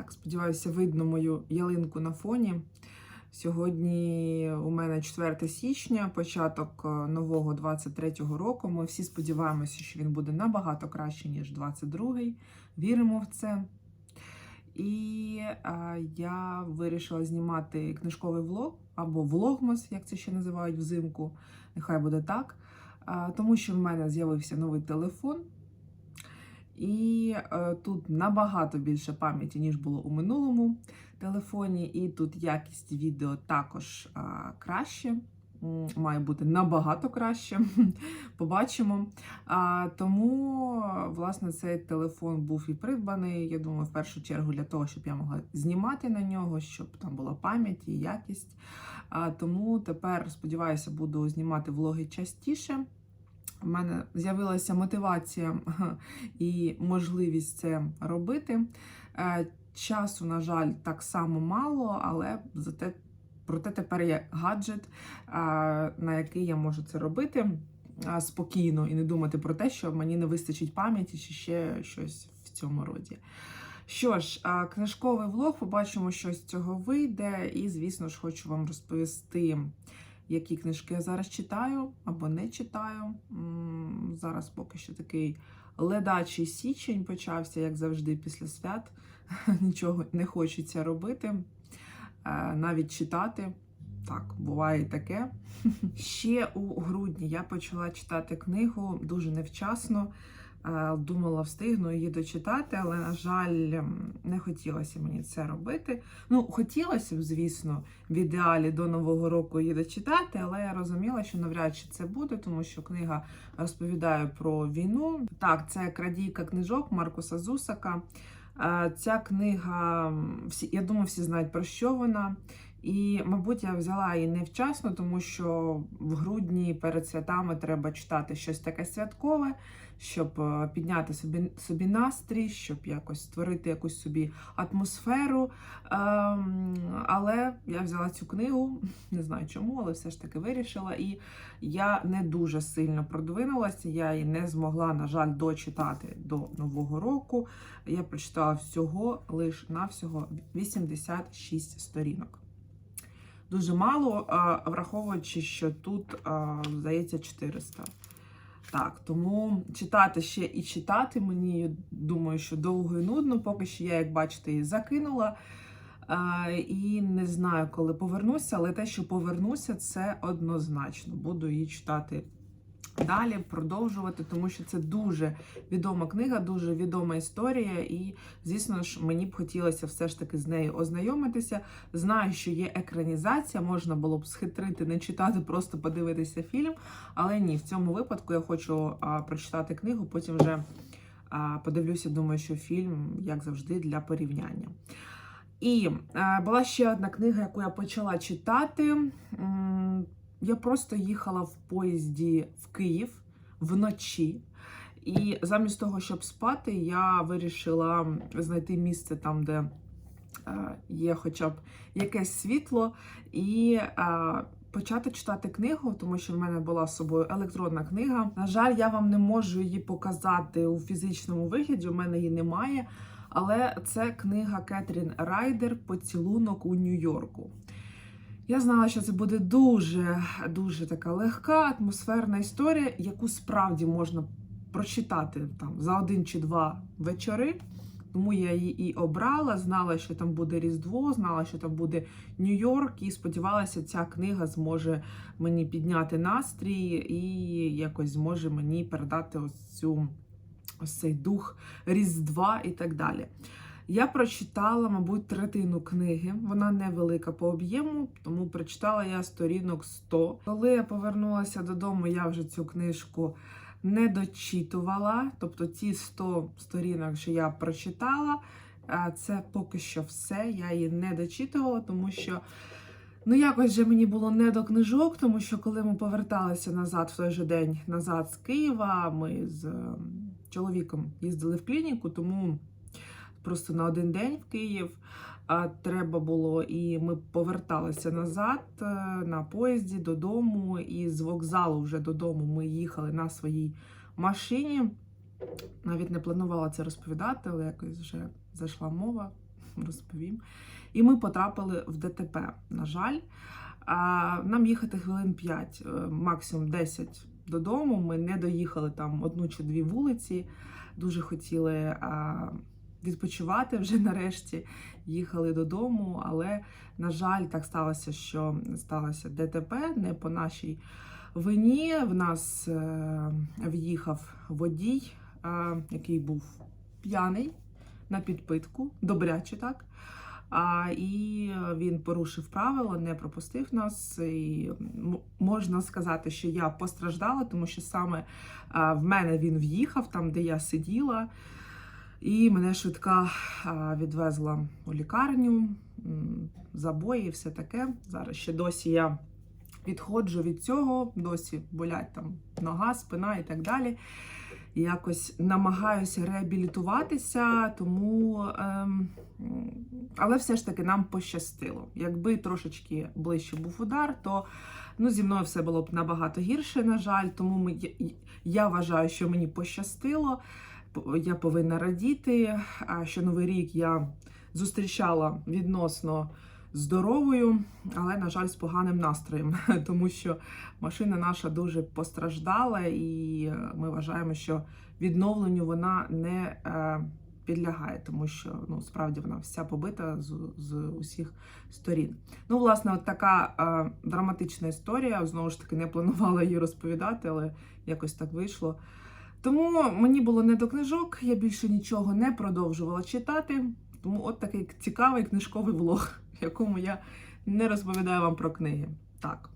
Так, сподіваюся, видно мою ялинку на фоні. Сьогодні у мене 4 січня, початок е, нового 23-го року. Ми всі сподіваємося, що він буде набагато краще, ніж 22-й. Віримо в це. І а, я вирішила знімати книжковий влог або влогмос, як це ще називають взимку. Нехай буде так. А, тому що в мене з'явився новий телефон. І е, тут набагато більше пам'яті, ніж було у минулому телефоні. І тут якість відео також е, краще. Має бути набагато краще. Побачимо. А, тому, власне, цей телефон був і придбаний. Я думаю, в першу чергу для того, щоб я могла знімати на нього, щоб там була пам'ять і якість. А, тому тепер, сподіваюся, буду знімати влоги частіше. У мене з'явилася мотивація і можливість це робити. Е, Часу, на жаль, так само мало, але зате проте тепер є гаджет, е, на який я можу це робити е, спокійно і не думати про те, що мені не вистачить пам'яті чи ще щось в цьому роді. Що ж, книжковий влог, побачимо, що з цього вийде, і, звісно ж, хочу вам розповісти які книжки я зараз читаю або не читаю. Зараз поки що такий ледачий січень почався, як завжди, після свят. Нічого не хочеться робити, е, навіть читати. Так, буває таке. Ще у грудні я почала читати книгу дуже невчасно. Е, Думала, встигну її дочитати, але, на жаль, не хотілося мені це робити. Ну, хотілося б, звісно, в ідеалі до Нового року її дочитати, але я розуміла, що навряд чи це буде, тому що книга розповідає про війну. Так, це крадійка книжок Маркуса Зусака. Е, Ця книга, я думаю, всі знають про що вона. І, мабуть, я взяла її невчасно, тому що в грудні перед святами треба читати щось таке святкове, щоб е, підняти собі, собі настрій, щоб якось створити якусь собі атмосферу. Ем, але я взяла цю книгу, не знаю чому, але все ж таки вирішила. І я не дуже сильно продвинулася. Я її не змогла, на жаль, дочитати до Нового року. Я прочитала всього лише навсього 86 сторінок. Дуже мало, враховуючи, що тут, здається, 400. Так, тому читати ще і читати мені, думаю, що довго і нудно. Поки що я, як бачите, її закинула. А, і не знаю, коли повернуся, але те, що повернуся, це однозначно. Буду її читати далі, продовжувати, тому що це дуже відома книга, дуже відома історія. І, звісно ж, мені б хотілося все ж таки з нею ознайомитися. Знаю, що є екранізація, можна було б схитрити, не читати, просто подивитися фільм. Але ні, в цьому випадку я хочу а, прочитати книгу, потім вже а, подивлюся, думаю, що фільм, як завжди, для порівняння. І була ще одна книга, яку я почала читати. Я просто їхала в поїзді в Київ вночі. І замість того, щоб спати, я вирішила знайти місце там, де е, є хоча б якесь світло, і е, почати читати книгу, тому що в мене була з собою електронна книга. На жаль, я вам не можу її показати у фізичному вигляді, у мене її немає. Але це книга Кетрін Райдер Поцілунок у Нью-Йорку. Я знала, що це буде дуже дуже така легка, атмосферна історія, яку справді можна прочитати там за один чи два вечори. Тому я її і обрала, знала, що там буде Різдво, знала, що там буде Нью-Йорк, і сподівалася, ця книга зможе мені підняти настрій і якось зможе мені передати ось цю ось цей дух Різдва і так далі. Я прочитала, мабуть, третину книги. Вона невелика по об'єму, тому прочитала я сторінок 100. Коли я повернулася додому, я вже цю книжку не дочитувала. Тобто ті 100 сторінок, що я прочитала, це поки що все. Я її не дочитувала, тому що. Ну, якось же мені було не до книжок, тому що коли ми поверталися назад в той же день назад з Києва, ми з ем, чоловіком їздили в клініку, тому просто на один день в Київ треба було, і ми поверталися назад е, на поїзді додому, і з вокзалу вже додому ми їхали на своїй машині. Навіть не планувала це розповідати, але якось вже зайшла мова. розповім. І ми потрапили в ДТП. На жаль, нам їхати хвилин 5, е, максимум 10 додому. Ми не доїхали там одну чи дві вулиці. Дуже хотіли відпочивати вже нарешті. Їхали додому, але, на жаль, так сталося, що сталося ДТП не по нашій вині. В нас е, в'їхав водій, е, який був п'яний на підпитку, добряче так. А, і він порушив правила, не пропустив нас. І можна сказати, що я постраждала, тому що саме а, в мене він в'їхав там, де я сиділа. І мене швидка відвезла у лікарню, забої і все таке. Зараз ще досі я відходжу від цього, досі болять там нога, спина і так далі. Якось намагаюся реабілітуватися, тому ем, але все ж таки нам пощастило. Якби трошечки ближче був удар, то ну, зі мною все було б набагато гірше, на жаль. Тому ми, я, вважаю, що мені пощастило. Я повинна радіти. Що новий рік я зустрічала відносно здоровою, але, на жаль, з поганим настроєм, тому що машина наша дуже постраждала, і ми вважаємо, що відновленню вона не е, підлягає, тому що ну справді вона вся побита з, з усіх сторін. Ну, власне, от така е, драматична історія. Знову ж таки, не планувала її розповідати, але якось так вийшло. Тому мені було не до книжок, я більше нічого не продовжувала читати. Тому от такий цікавий книжковий влог, в якому я не розповідаю вам про книги. Так.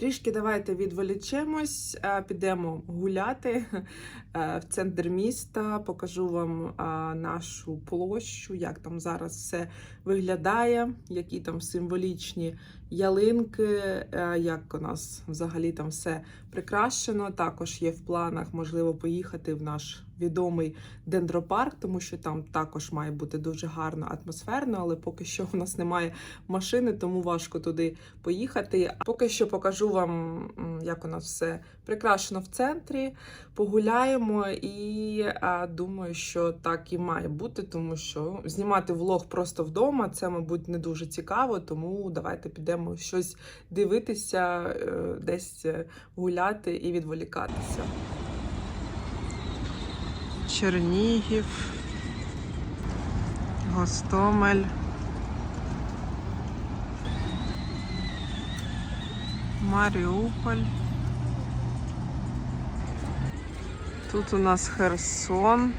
Трішки давайте відволічемось, е, підемо гуляти е, в центр міста. Покажу вам е, нашу площу, як там зараз все виглядає, які там символічні ялинки, е, як у нас взагалі там все прикрашено. Також є в планах, можливо, поїхати в наш відомий дендропарк, тому що там також має бути дуже гарно атмосферно, але поки що в нас немає машини, тому важко туди поїхати. А поки що покажу вам, як у нас все прикрашено в центрі. Погуляємо і а, думаю, що так і має бути, тому що знімати влог просто вдома це, мабуть, не дуже цікаво. Тому давайте підемо щось дивитися, е, десь е, гуляти і відволікатися. Чернігів, Гостомель. Маріуполь. Тут у нас Херсон.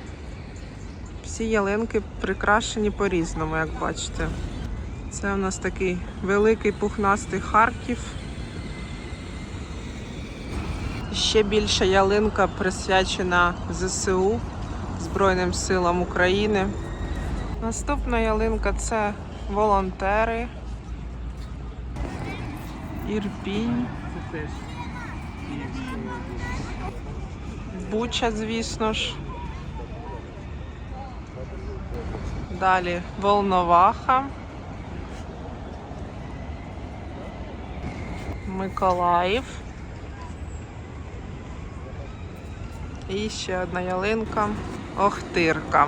Всі ялинки прикрашені по-різному, як бачите. Це у нас такий великий пухнастий Харків. Ще більша ялинка присвячена ЗСУ Збройним силам України. Наступна ялинка це волонтери. Ірпінь. Буча, звісно ж. Далі Волноваха. Миколаїв. І ще одна ялинка Охтирка.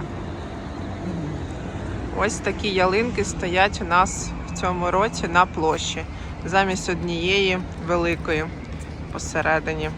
Ось такі ялинки стоять у нас в цьому році на площі, замість однієї великої посередині.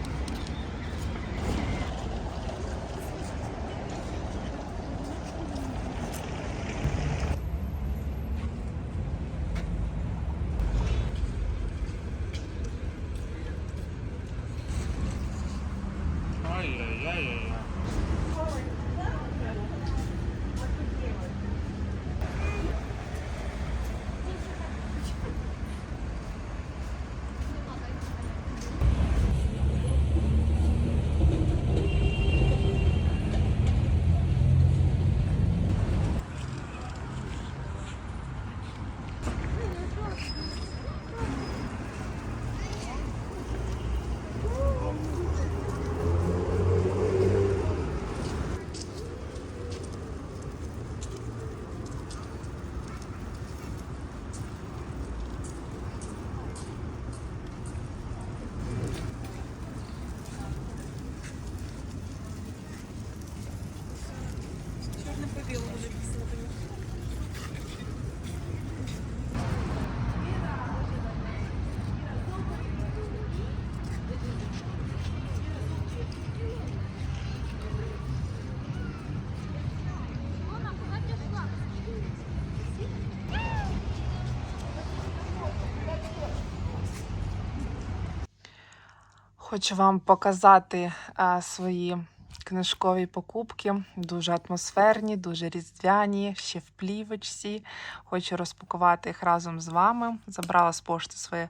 Хочу вам показати а, свої книжкові покупки. Дуже атмосферні, дуже різдвяні, ще в плівочці. Хочу розпакувати їх разом з вами. Забрала з пошти своє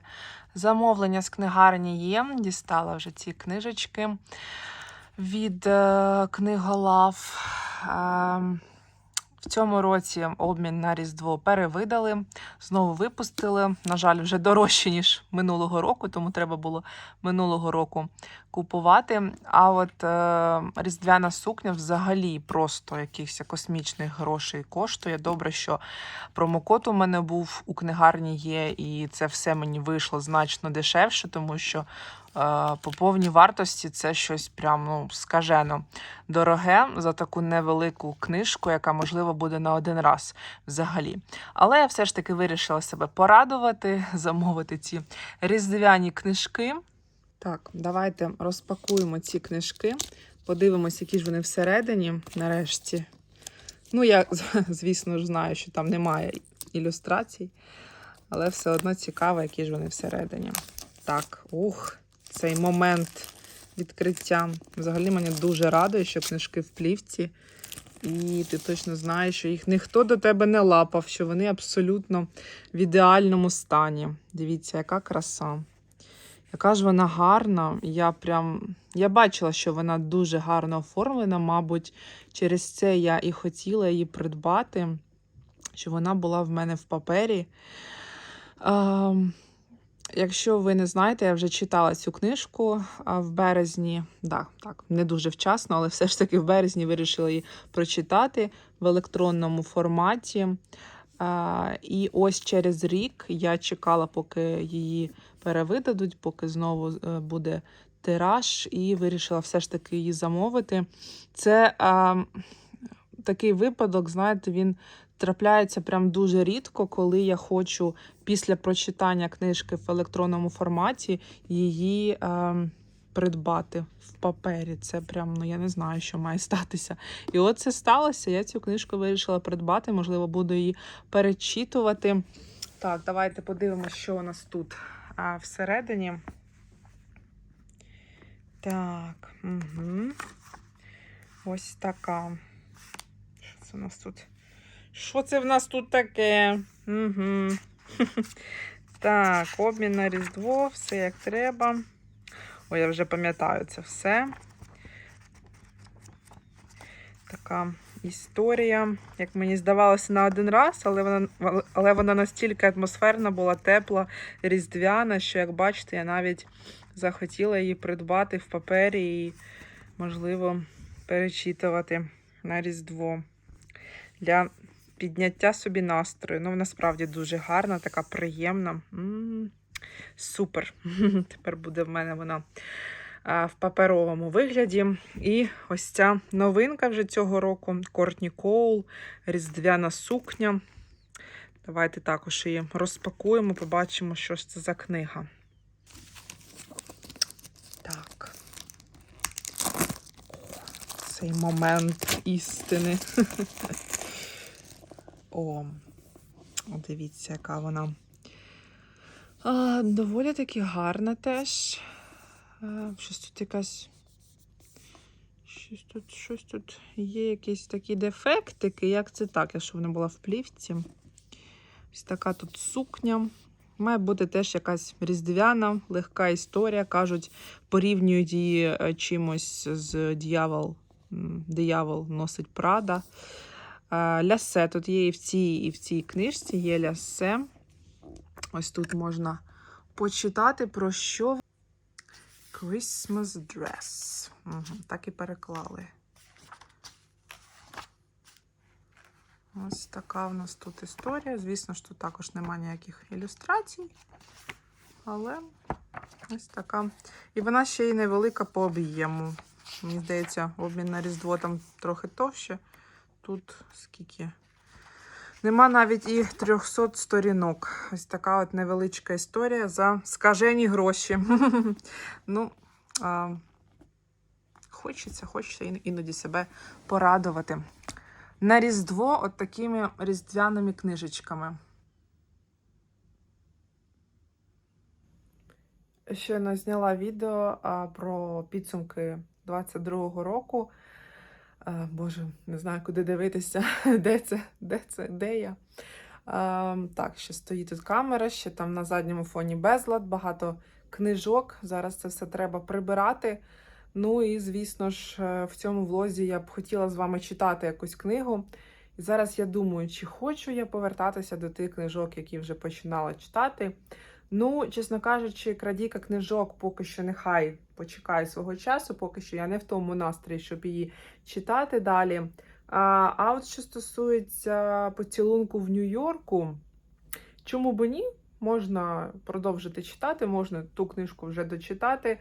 замовлення з книгарні є. Дістала вже ці книжечки від е, книголав. Е, в цьому році обмін на Різдво перевидали, знову випустили. На жаль, вже дорожче, ніж минулого року, тому треба було минулого року купувати. А от е, різдвяна сукня взагалі просто якихось космічних грошей коштує. Добре, що промокод у мене був у книгарні є, і це все мені вийшло значно дешевше, тому що. е, По повній вартості це щось прям ну, скажено дороге за таку невелику книжку, яка можливо буде на один раз взагалі. Але я все ж таки вирішила себе порадувати, замовити ці різдвяні книжки. Так, давайте розпакуємо ці книжки, подивимось, які ж вони всередині, нарешті. Ну, я, звісно ж, знаю, що там немає ілюстрацій, але все одно цікаво, які ж вони всередині. Так, ух, цей момент відкриття. Взагалі мене дуже радує, що книжки в плівці. І ти точно знаєш, що їх ніхто до тебе не лапав, що вони абсолютно в ідеальному стані. Дивіться, яка краса. Яка ж вона гарна. Я прям я бачила, що вона дуже гарно оформлена. Мабуть, через це я і хотіла її придбати, що вона була в мене в папері. Ем, Якщо ви не знаєте, я вже читала цю книжку в березні. Да, так, не дуже вчасно, але все ж таки в березні вирішила її прочитати в електронному форматі. А, і ось через рік я чекала, поки її перевидадуть, поки знову е, буде тираж, і вирішила все ж таки її замовити. Це а, такий випадок, знаєте, він трапляється прям дуже рідко, коли я хочу після прочитання книжки в електронному форматі її е, придбати в папері. Це прям, ну я не знаю, що має статися. І от це сталося. Я цю книжку вирішила придбати, можливо, буду її перечитувати. Так, давайте подивимося, що у нас тут а, всередині. Так, угу. ось така. Що це у нас тут? Що це в нас тут таке? Угу. Так, обмін на Різдво, все як треба. Ой, я вже пам'ятаю це все. Така історія, як мені здавалося, на один раз, але вона, але вона настільки атмосферна була, тепла, різдвяна, що, як бачите, я навіть захотіла її придбати в папері і, можливо, перечитувати на Різдво. Для підняття собі настрою. Ну, вона справді дуже гарна, така приємна. М-м, Супер. Тепер буде в мене вона в паперовому вигляді. І ось ця новинка вже цього року: Кортні Коул, Різдвяна сукня. Давайте також її розпакуємо, побачимо, що ж це за книга. Так. Цей момент істини. О, дивіться, яка вона. А, доволі таки гарна теж. А, щось тут якась. Щось тут, щось тут є якісь такі дефектики. Як це так, якщо вона була в плівці? Ось така тут сукня. Має бути теж якась різдвяна, легка історія. Кажуть, порівнюють її е, чимось з дьявол. Диявол носить Прада. Е, Лясе тут є і в цій, і в цій книжці є лясе. Ось тут можна почитати про що. Christmas dress. Угу, так і переклали. Ось така в нас тут історія. Звісно ж, тут також немає ніяких ілюстрацій. Але ось така. І вона ще й невелика по об'єму. Мені здається, обмін на Різдво там трохи товще. Тут скільки? Нема навіть і 300 сторінок. Ось така от невеличка історія за скажені гроші. ну, хочеться, хочеться іноді себе порадувати. На Різдво от такими різдвяними книжечками. Щойно зняла відео про підсумки 22-го року. Боже, не знаю, куди дивитися, де це, де це, де я. Так, ще стоїть тут камера, ще там на задньому фоні безлад, багато книжок. Зараз це все треба прибирати. Ну і, звісно ж, е, в цьому влозі я б хотіла з вами читати якусь книгу. І зараз я думаю, чи хочу я повертатися до тих книжок, які вже починала читати. Ну, чесно кажучи, крадіка книжок поки що нехай почекає свого часу, поки що я не в тому настрої, щоб її читати далі. А, а от що стосується поцілунку в Нью-Йорку, чому би ні? Можна продовжити читати, можна ту книжку вже дочитати.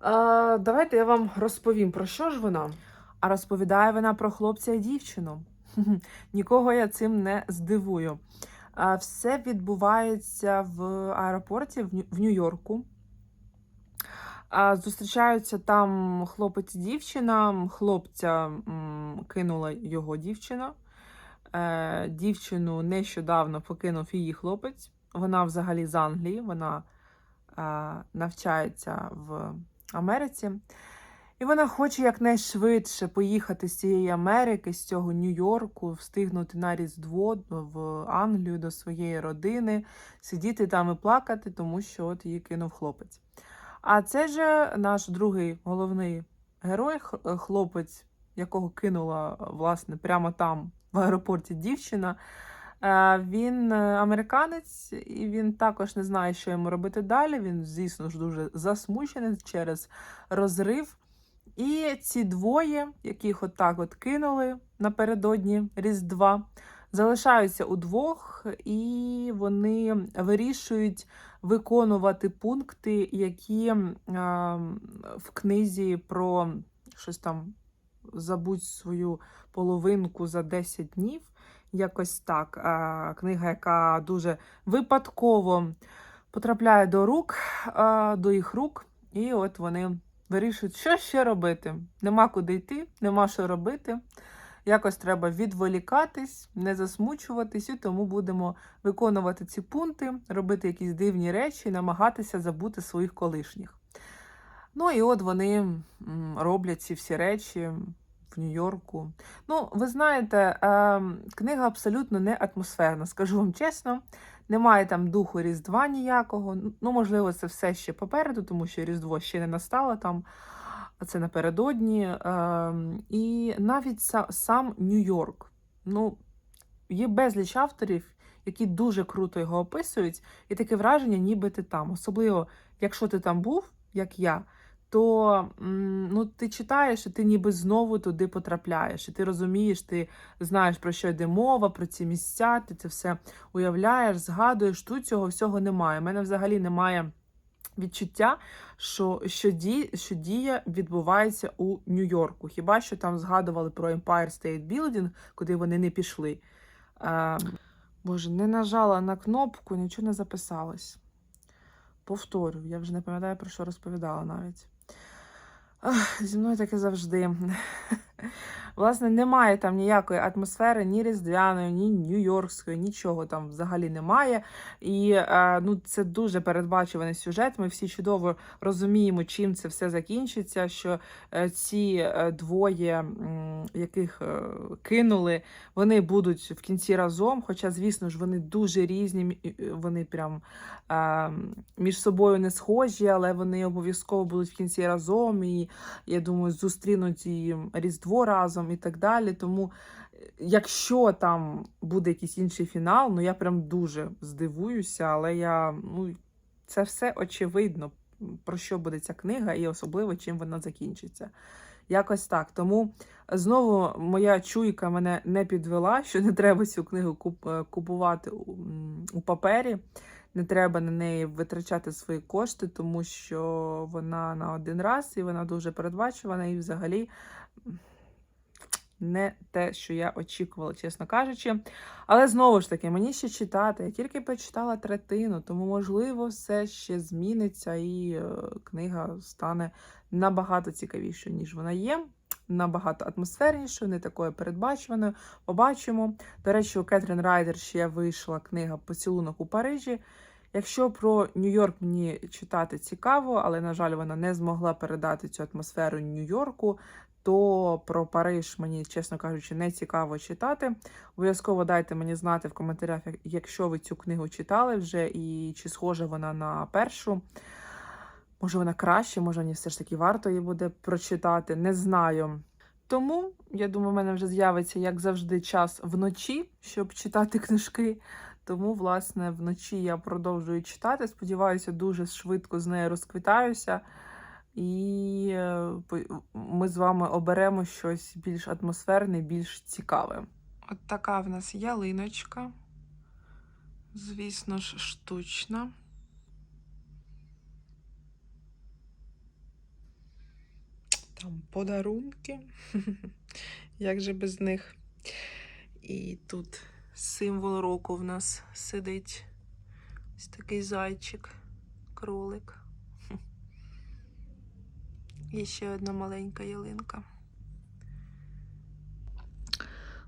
А, давайте я вам розповім, про що ж вона. А розповідає вона про хлопця і дівчину. Нікого я цим не здивую. Все відбувається в аеропорті в Нью- в Нью-Йорку. Зустрічаються там хлопець дівчина. Хлопця кинула його дівчина. Е, Дівчину нещодавно покинув її хлопець. Вона взагалі з Англії, вона е, навчається в Америці. І вона хоче якнайшвидше поїхати з цієї Америки, з цього Нью-Йорку, встигнути на Різдво в Англію до своєї родини, сидіти там і плакати, тому що от її кинув хлопець. А це же наш другий головний герой, хлопець, якого кинула власне прямо там, в аеропорті, дівчина. Е, Він американець, і він також не знає, що йому робити далі. Він, звісно ж, дуже засмучений через розрив. І ці двоє, яких отак от кинули напередодні Різдва, залишаються удвох, і вони вирішують виконувати пункти, які а, в книзі про щось там забудь свою половинку за 10 днів. Якось так. А, книга, яка дуже випадково потрапляє до рук, а, до їх рук, і от вони вирішують, що ще робити. Нема куди йти, нема що робити. Якось треба відволікатись, не засмучуватись, і тому будемо виконувати ці пункти, робити якісь дивні речі, намагатися забути своїх колишніх. Ну і от вони роблять ці всі речі в Нью-Йорку. Ну, ви знаєте, ем, книга абсолютно не атмосферна, скажу вам чесно. Немає там духу Різдва ніякого. Ну, можливо, це все ще попереду, тому що Різдво ще не настало там, а це напередодні. Ем, і навіть сам Нью-Йорк. Ну, є безліч авторів, які дуже круто його описують, і таке враження, ніби ти там. Особливо, якщо ти там був, як я, то ну, ти читаєш, і ти ніби знову туди потрапляєш. І ти розумієш, ти знаєш, про що йде мова, про ці місця, ти це все уявляєш, згадуєш. Тут цього всього немає. У мене взагалі немає відчуття, що, що, ді, що дія відбувається у Нью-Йорку. Хіба що там згадували про Empire State Building, куди вони не пішли. Е, Боже, не нажала на кнопку, нічого не записалось. Повторю, я вже не пам'ятаю, про що розповідала навіть. Ах, зі мною таке завжди. Власне, немає там ніякої атмосфери, ні різдвяної, ні нью-йоркської, нічого там взагалі немає. І е, ну, це дуже передбачуваний сюжет. Ми всі чудово розуміємо, чим це все закінчиться. Що е, ці е, двоє, яких кинули, вони будуть в кінці разом. Хоча, звісно ж, вони дуже різні, вони прям між собою не схожі, але вони обов'язково будуть в кінці разом. І я думаю, зустрінуть і Різдво разом і так далі. Тому, е, якщо там буде якийсь інший фінал, ну я прям дуже здивуюся, але я ну, це все очевидно, про що буде ця книга, і особливо чим вона закінчиться. Якось так. Тому знову моя чуйка мене не підвела, що не треба цю книгу е, купувати у, папері. Не треба на неї витрачати свої кошти, тому що вона на один раз і вона дуже передбачувана, і взагалі не те, що я очікувала, чесно кажучи. Але знову ж таки, мені ще читати. Я тільки прочитала третину, тому, можливо, все ще зміниться, і е, книга стане набагато цікавішою, ніж вона є. Набагато атмосфернішою, не такою передбачуваною. Побачимо. До речі, у Кетрін Райдер ще вийшла книга Поцілунок у Парижі. Якщо про Нью-Йорк мені читати цікаво, але, на жаль, вона не змогла передати цю атмосферу Нью-Йорку, то про Париж мені, чесно кажучи, не цікаво читати. Обов'язково дайте мені знати в коментарях, якщо ви цю книгу читали вже, і чи схожа вона на першу. Може, вона краще, може, мені все ж таки варто її буде прочитати. Не знаю. Тому, я думаю, в мене вже з'явиться, як завжди, час вночі, щоб читати книжки. Тому, власне, вночі я продовжую читати. Сподіваюся, дуже швидко з нею розквітаюся. І е, ми з вами оберемо щось більш атмосферне, більш цікаве. От така в нас ялиночка. Звісно ж, штучна. Там подарунки. Як же без них? І тут символ року в нас сидить ось такий зайчик, кролик. І ще одна маленька ялинка.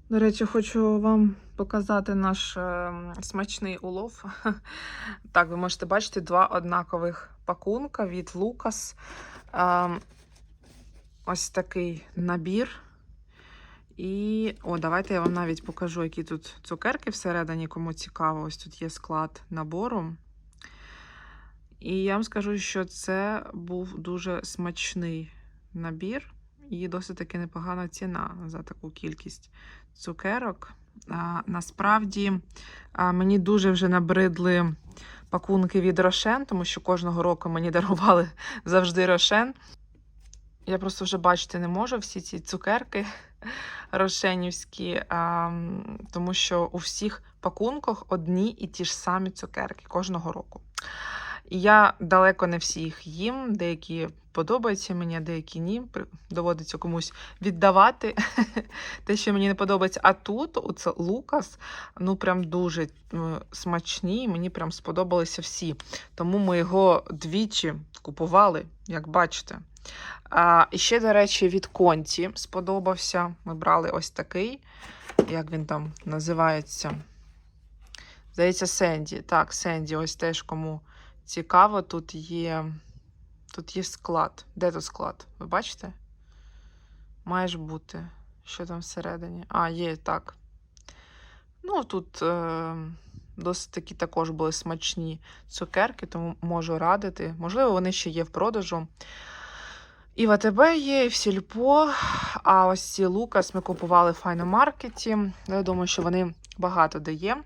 До речі, хочу вам показати наш е, смачний улов. Так, ви можете бачити два однакових пакунка від Лукас. Е, ось такий набір. І, о, давайте я вам навіть покажу, які тут цукерки всередині, кому цікаво. Ось тут є склад набору. І я вам скажу, що це був дуже смачний набір і досить таки непогана ціна за таку кількість цукерок. А, насправді а, мені дуже вже набридли пакунки від Рошен, тому що кожного року мені дарували завжди Рошен. Я просто вже бачити не можу всі ці цукерки рошенівські, а, тому що у всіх пакунках одні і ті ж самі цукерки кожного року. Я далеко не всі їх їм, деякі подобаються мені, деякі ні. Доводиться комусь віддавати те, що мені не подобається. А тут оце Лукас, ну прям дуже смачні, мені прям сподобалися всі. Тому ми його двічі купували, як бачите. А, ще, до речі, від Конті сподобався. Ми брали ось такий, як він там називається. Здається, Сенді. Так, Сенді, ось теж кому цікаво, тут є. Тут є склад. Де тут склад? Ви бачите? Має ж бути. Що там всередині? А, є так. Ну, тут е, досить такі також були смачні цукерки, тому можу радити. Можливо, вони ще є в продажу. І в АТБ є, і в Сільпо. А ось ці Лукас ми купували в файномаркеті. Я думаю, що вони багато де є.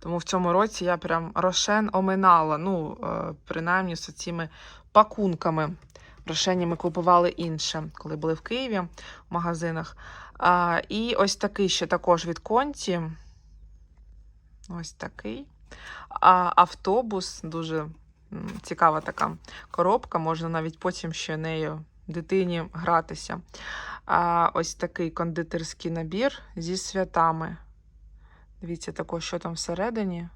Тому в цьому році я прям рошен оминала. Ну, е, принаймні з цими пакунками. Рошені ми купували інше, коли були в Києві в магазинах. І ось такий ще також від Конті. Ось такий. А, автобус дуже цікава така коробка. Можна навіть потім ще нею дитині гратися. А, ось такий кондитерський набір зі святами. Дивіться також, що там всередині.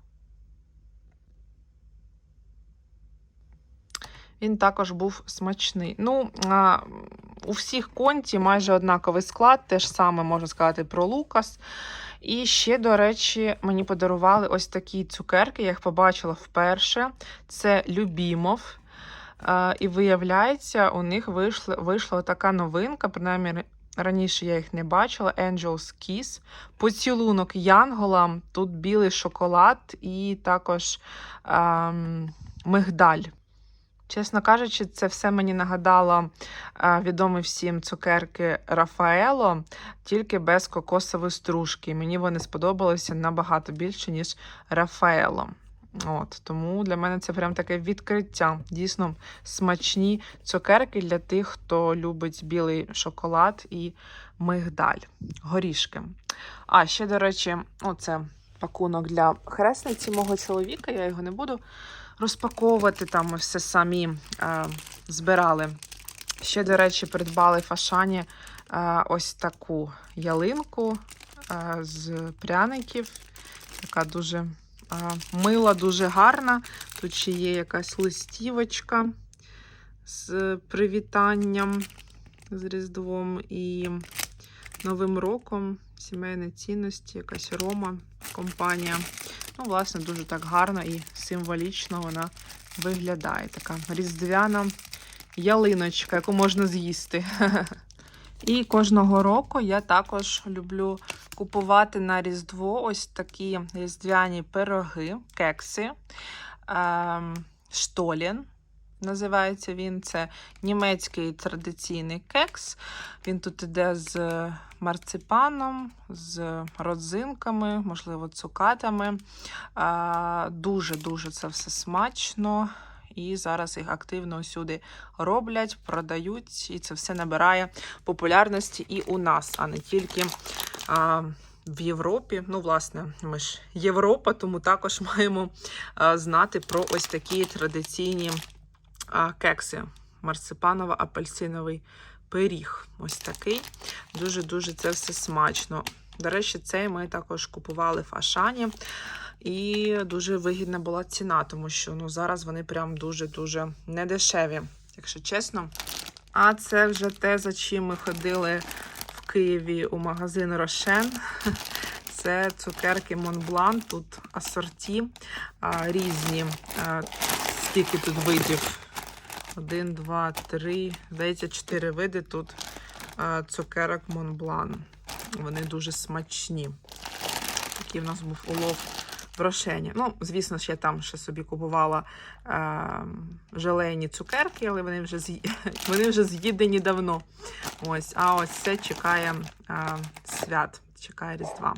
Він також був смачний. Ну, а, у всіх конті майже однаковий склад, те ж саме можна сказати про Лукас. І ще, до речі, мені подарували ось такі цукерки, я їх побачила вперше. Це Любімов. І виявляється, у них вийшла, вийшла така новинка, принаймні раніше я їх не бачила. Angel's Kiss. Поцілунок Янгола. Тут білий шоколад і також ем, мигдаль. Чесно кажучи, це все мені нагадало е, відомі всім цукерки Рафаело, тільки без кокосової стружки. Мені вони сподобалися набагато більше, ніж Рафаело. От, тому для мене це прям таке відкриття. Дійсно смачні цукерки для тих, хто любить білий шоколад і мигдаль, горішки. А ще, до речі, оце пакунок для хресниці мого чоловіка. Я його не буду розпаковувати. Там ми все самі е, збирали. Ще, до речі, придбали в Ашані е, ось таку ялинку е, з пряників, яка дуже мила, дуже гарна. Тут ще є якась листівочка з привітанням з Різдвом і Новим роком. Сімейні цінності, якась Рома компанія Ну, власне, дуже так гарно і символічно вона виглядає. Така різдвяна ялиночка, яку можна з'їсти. І кожного року я також люблю купувати на Різдво ось такі різдвяні пироги, кекси. Ем, Штолін називається він. Це німецький традиційний кекс. Він тут іде з марципаном, з родзинками, можливо, цукатами. Дуже-дуже це все смачно. І зараз їх активно усюди роблять, продають, і це все набирає популярності і у нас, а не тільки а, в Європі. Ну, власне, ми ж Європа, тому також маємо а, знати про ось такі традиційні а, кекси. Марципаново-апельсиновий пиріг. Ось такий. Дуже-дуже це все смачно. До речі, цей ми також купували в Ашані. І дуже вигідна була ціна, тому що ну, зараз вони прям дуже-дуже недешеві, якщо чесно. А це вже те, за чим ми ходили в Києві у магазин Рошен. Це цукерки Монблан. Тут асорті а, різні. А, скільки тут видів? Один, два, три, здається, чотири види тут а, цукерок Монблан. Вони дуже смачні. Такий в нас був улов в Рошені. Ну, звісно ж, я там ще собі купувала е, желейні цукерки, але вони вже, вони вже з'їдені давно. Ось, а ось це чекає е, свят, чекає Різдва.